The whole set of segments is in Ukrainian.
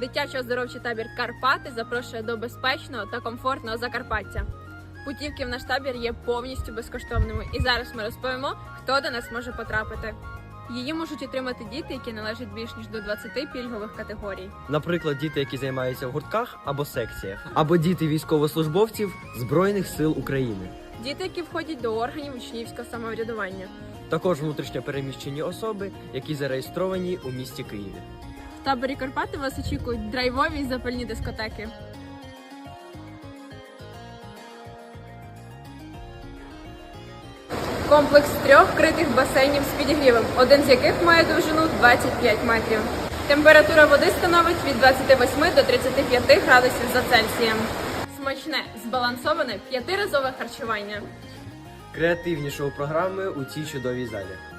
Дитячо оздоровчий табір Карпати запрошує до безпечного та комфортного Закарпаття. Путівки в наш табір є повністю безкоштовними, і зараз ми розповімо, хто до нас може потрапити. Її можуть отримати діти, які належать більш ніж до 20 пільгових категорій. Наприклад, діти, які займаються в гуртках або секціях, або діти військовослужбовців Збройних сил України. Діти, які входять до органів учнівського самоврядування. Також внутрішньо переміщені особи, які зареєстровані у місті Києві. Таборі Карпати вас очікують драйвові запальні дискотеки. Комплекс трьох критих басейнів з підігрівом, один з яких має довжину 25 метрів. Температура води становить від 28 до 35 градусів за Цельсієм. Смачне, збалансоване п'ятиразове харчування. Креативні шоу-програми у цій чудовій залі.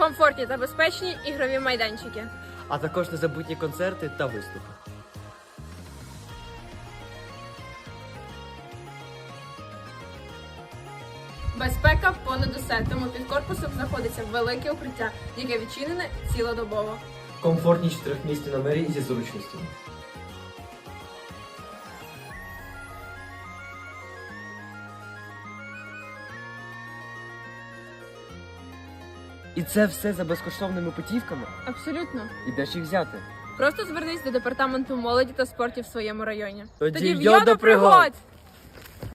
Комфортні та безпечні ігрові майданчики. А також незабутні концерти та виступи. Безпека понад усе, тому під корпусом знаходиться велике укриття, яке відчинене цілодобово. Комфортні чотирьохмісні номери зі зручністю. І це все за безкоштовними путівками. Абсолютно. І де ж їх взяти? Просто звернись до департаменту молоді та спорту в своєму районі. Тоді йо до пригод!